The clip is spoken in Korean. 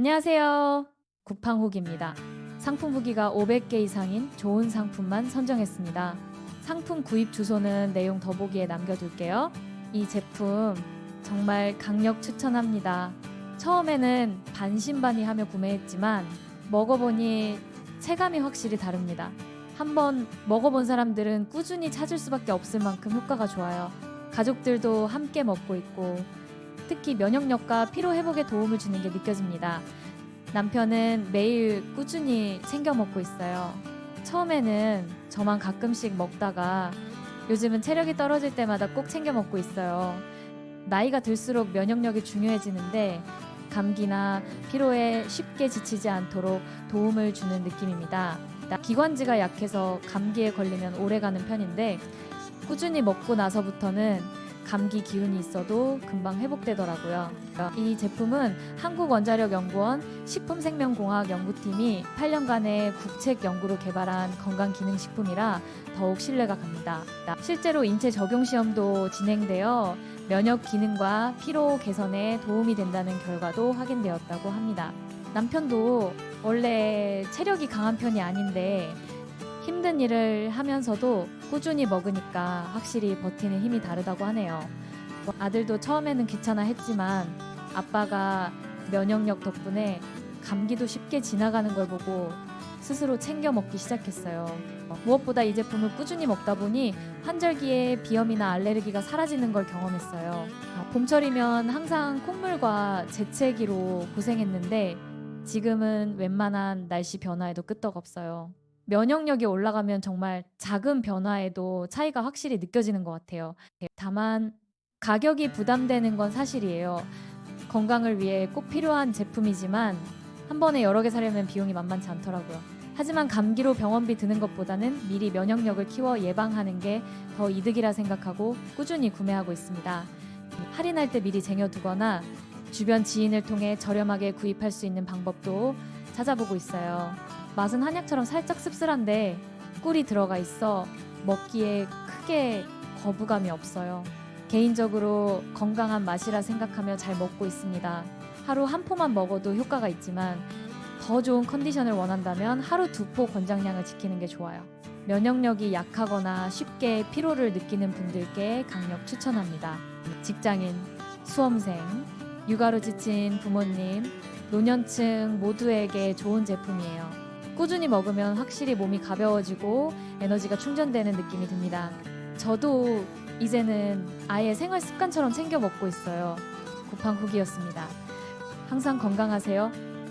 안녕하세요. 쿠팡 후기입니다. 상품 후기가 500개 이상인 좋은 상품만 선정했습니다. 상품 구입 주소는 내용 더보기에 남겨둘게요. 이 제품 정말 강력 추천합니다. 처음에는 반신반의하며 구매했지만 먹어보니 체감이 확실히 다릅니다. 한번 먹어본 사람들은 꾸준히 찾을 수밖에 없을 만큼 효과가 좋아요. 가족들도 함께 먹고 있고 특히 면역력과 피로 회복에 도움을 주는 게 느껴집니다. 남편은 매일 꾸준히 챙겨 먹고 있어요. 처음에는 저만 가끔씩 먹다가 요즘은 체력이 떨어질 때마다 꼭 챙겨 먹고 있어요. 나이가 들수록 면역력이 중요해지는데 감기나 피로에 쉽게 지치지 않도록 도움을 주는 느낌입니다. 기관지가 약해서 감기에 걸리면 오래 가는 편인데 꾸준히 먹고 나서부터는 감기 기운이 있어도 금방 회복되더라고요. 이 제품은 한국원자력연구원 식품생명공학 연구팀이 8년간의 국책 연구로 개발한 건강기능식품이라 더욱 신뢰가 갑니다. 실제로 인체 적용 시험도 진행되어 면역 기능과 피로 개선에 도움이 된다는 결과도 확인되었다고 합니다. 남편도 원래 체력이 강한 편이 아닌데 힘든 일을 하면서도 꾸준히 먹으니까 확실히 버티는 힘이 다르다고 하네요. 아들도 처음에는 귀찮아 했지만 아빠가 면역력 덕분에 감기도 쉽게 지나가는 걸 보고 스스로 챙겨 먹기 시작했어요. 무엇보다 이 제품을 꾸준히 먹다 보니 환절기에 비염이나 알레르기가 사라지는 걸 경험했어요. 봄철이면 항상 콧물과 재채기로 고생했는데 지금은 웬만한 날씨 변화에도 끄떡없어요. 면역력이 올라가면 정말 작은 변화에도 차이가 확실히 느껴지는 것 같아요. 다만 가격이 부담되는 건 사실이에요. 건강을 위해 꼭 필요한 제품이지만 한 번에 여러 개 사려면 비용이 만만치 않더라고요. 하지만 감기로 병원비 드는 것보다는 미리 면역력을 키워 예방하는 게 더 이득이라 생각하고 꾸준히 구매하고 있습니다. 할인할 때 미리 쟁여두거나 주변 지인을 통해 저렴하게 구입할 수 있는 방법도 찾아보고 있어요. 맛은 한약처럼 살짝 씁쓸한데 꿀이 들어가 있어 먹기에 크게 거부감이 없어요. 개인적으로 건강한 맛이라 생각하며 잘 먹고 있습니다. 하루 한 포만 먹어도 효과가 있지만 더 좋은 컨디션을 원한다면 하루 두 포 권장량을 지키는 게 좋아요. 면역력이 약하거나 쉽게 피로를 느끼는 분들께 강력 추천합니다. 직장인, 수험생, 육아로 지친 부모님, 노년층 모두에게 좋은 제품이에요. 꾸준히 먹으면 확실히 몸이 가벼워지고 에너지가 충전되는 느낌이 듭니다. 저도 이제는 아예 생활 습관처럼 챙겨 먹고 있어요. 쿠팡 후기였습니다. 항상 건강하세요.